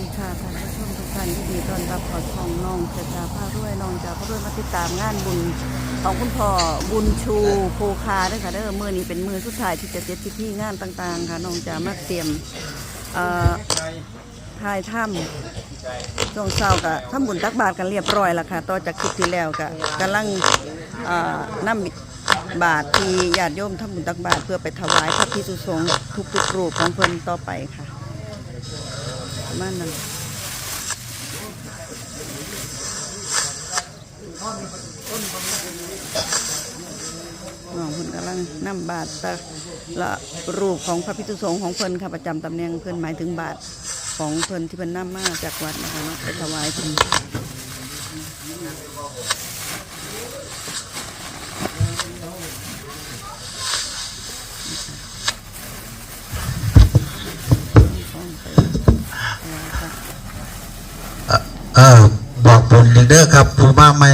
ดีค่ะท่านผู้ชมทุกท่านที่ดีตอนรับขอช่องน้องจะจ่าผ้ารวยน้องจ่าผ้ารวยมาติดตามงานบุญของคุณพ่อบุญชูโพคาด้วยค่ะเด้อมือนี้เป็นมือสุดท้ายที่จะเสร็จพิธีงานต่าง ๆ ค่ะน้องจ่ามาเตรียมเอ่อถ่ายถ้ำช่วงเช้าก็ทำบุญตักบาตรกันเรียบร้อยแล้วค่ะต่อจากคลิปที่แล้วก็กำลังเอ่อนำบาตรที่ญาติโยมทำบุญตักบาตรเพื่อไปถวายพระพิสุสงฆ์ทุกๆรูปของเพิ่นต่อไปค่ะ ประมาณนั้นน้องเพิ่นกำลังนำบาทตะละรูปของพระพิทุสงฆ์ของเพิ่นค่ะประจำตำแหน่งเพิ่นหมายถึงบาทของเพิ่นที่เพิ่นนำมาจากวัดนะคะเนาะไปถวายเพิ่นของไปถวายค่ะ เออบอกผลเด้อครับผู้มาไม่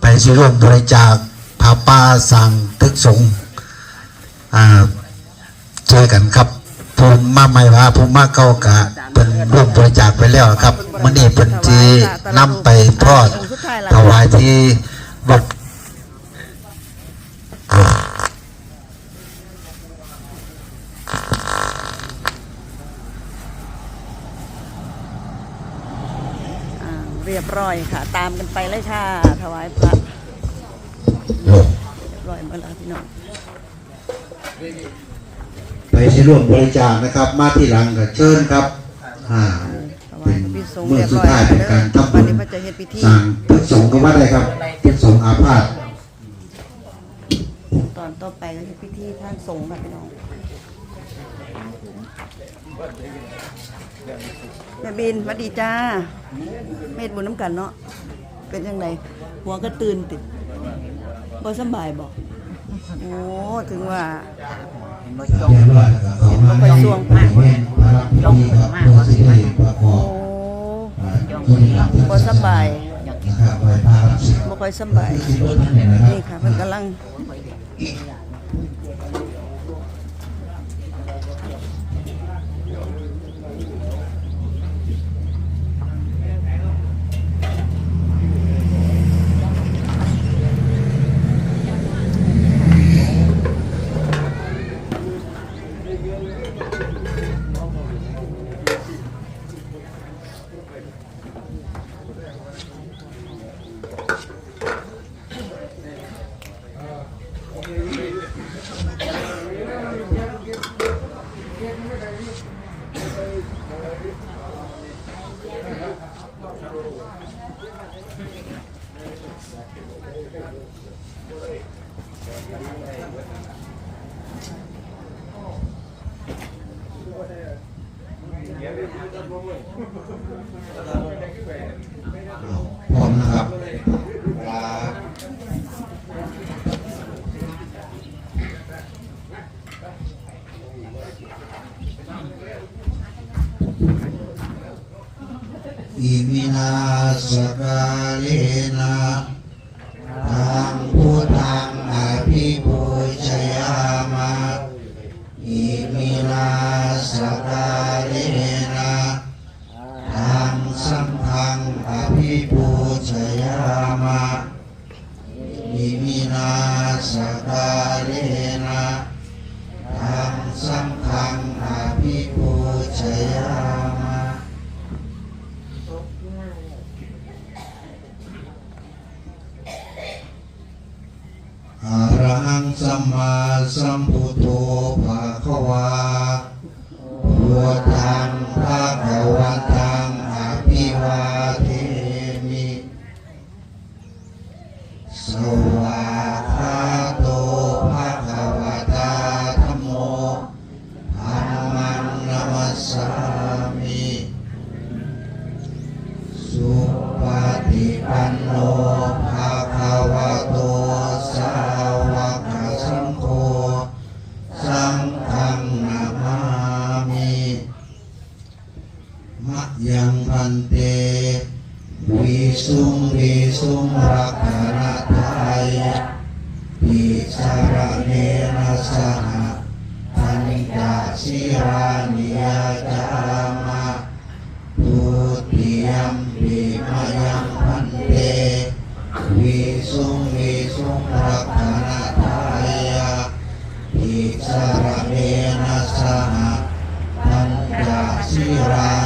ไปสิร่วมบริจาคผาป่าสั่งทึกสงเจอ่าช่วยกันครับผู้มาไม่ว่าผู้มาเก่ากะเป็นร่วมบริจาคไปแล้วครับมันนี่เป็นที่นำไปทอดถวายที่วัด อ่า เรียบร้อยค่ะ ตามกันไปเลยค่ะ ถวายพระเรียบร้อยหมดแล้วพี่น้องไปสิร่วมบริจาคนะครับ มาที่หลังก็เชิญครับอ่าถวาเป็ยนพระพิสงฆ์เมื่อเรียบสุดร้อยท้ายแล้วเป็นการทำวับุนญนี้พระจะเฮ็ดพิธีสั่งตึกสงฆ์ก็ว่าได้ครับตึกสงฆ์อาพาธตอนต่อไปก็คือพิธีท่านสงฆ์ค่ะพี่น้อง แม่บินมาดีจ้า เม็ดบุญน้ำกันเนาะ เป็นยังไงหัวก็ตื่นติดบ่สบายบอกโอ้ถึงว่าเรียบร้อยแล้วก็เขามาย่องมากมารับพิธีครับเพื่อสิริประกโอ้อบอ่าทุนหลังบ่สบายบ่ค่อยสบายนี่ค่ะเพิ่นกำลัง พร้อมนะครับเวลาอิมินาสกาเลนะ สกาเลนะทางสังฆังอภิปูชยามะอิมินาสกาเลนะทางสังฆังอภิปูชยามะอรหังสัมมาสัมพุ สว ชิรานิยตามะทุติยมปิมายังพันเตวิสุงวิสุงรักนาทายะทิสารเมนะสหะพันตาชิรา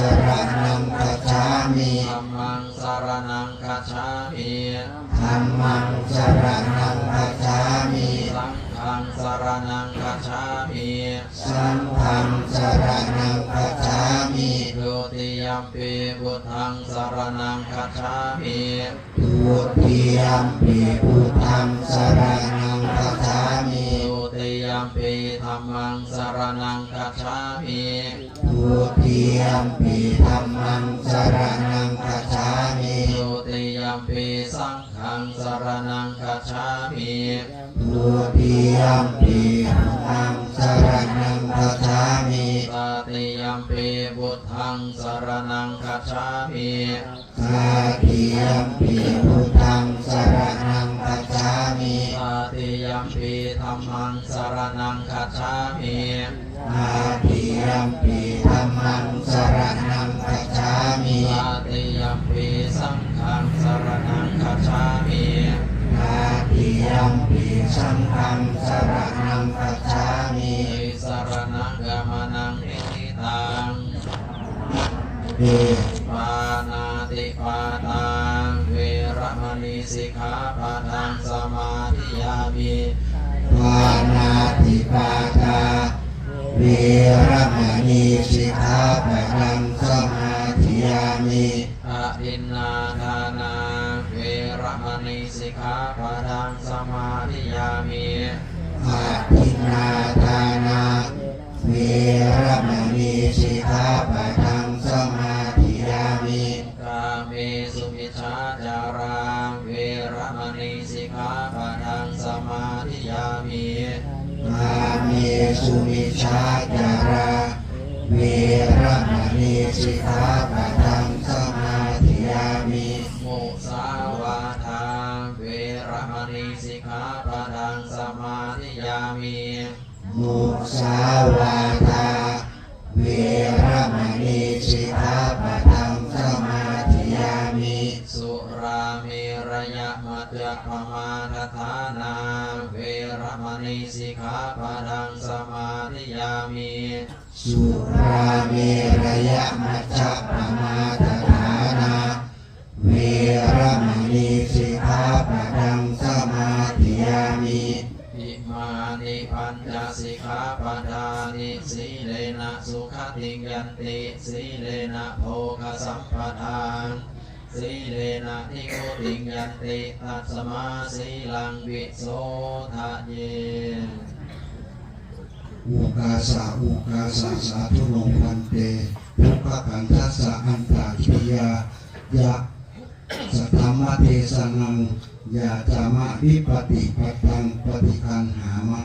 สรณังคัจฉามิธัมมังสรณังคัจฉามิธัมมังสรณังคัจฉามิสังฆังสรณังคัจฉามิสังฆังสรณังคัจฉามิทุติยมปีพุทธังสรณังคัจฉามิทุติยมปิพุทธังสรณังคัจฉามิทุติย มปีธรรมังสรณังคัจฉามิทุติยมปิธัมมังสรณังคัจฉามิทุติยมปีสังฆังสรณังคัจฉามิทุติยมปิพุทธังสรณังคัจฉามิตติยมปีพุทธังสรณังคัจฉามิตาติยมปิพุท สังสรณังคัจฉามิสรณังกามนังนิทิตังเอปานาติปาตังเวรมณีสิกขาปะทังสมาธิยามิวานาติปาตาเวรมณีสิกขาปะทังสมาธิยามิอะทินทานา สมาธิยามิอาทินนาทานาเวรมณีสิกขาปะทังสมาธิยามิกาเมสุมิชฌาจาราเวรมณีสิกขาปะทังสมาธิยามิมาเมสุมิชาจาราเวรมณีสิกขาปะทังสมาธิยามิมุสาาปะทังสมาธิยามิมุสาวาทาเวรมณีสิกขาปะทังสมาธิยามิสุราเมระยะมัจจปมาทฐานาเวรมณีสิกขาปะทังสมาธิยามิสุราเมรยะมัจจป ทานิสีเลนะสุขติยันติสีเลนะโภคสัมปทานสีเลนะนิโคติยันติตัสมาสีลังวิโสทะเยอุกาสะอุกาสะสาธุโนพันเตภุคขันทัสสะอันตาคิยายะสัทธรรมเทสนังยาจามะวิปติปตังปฏิคันหามะ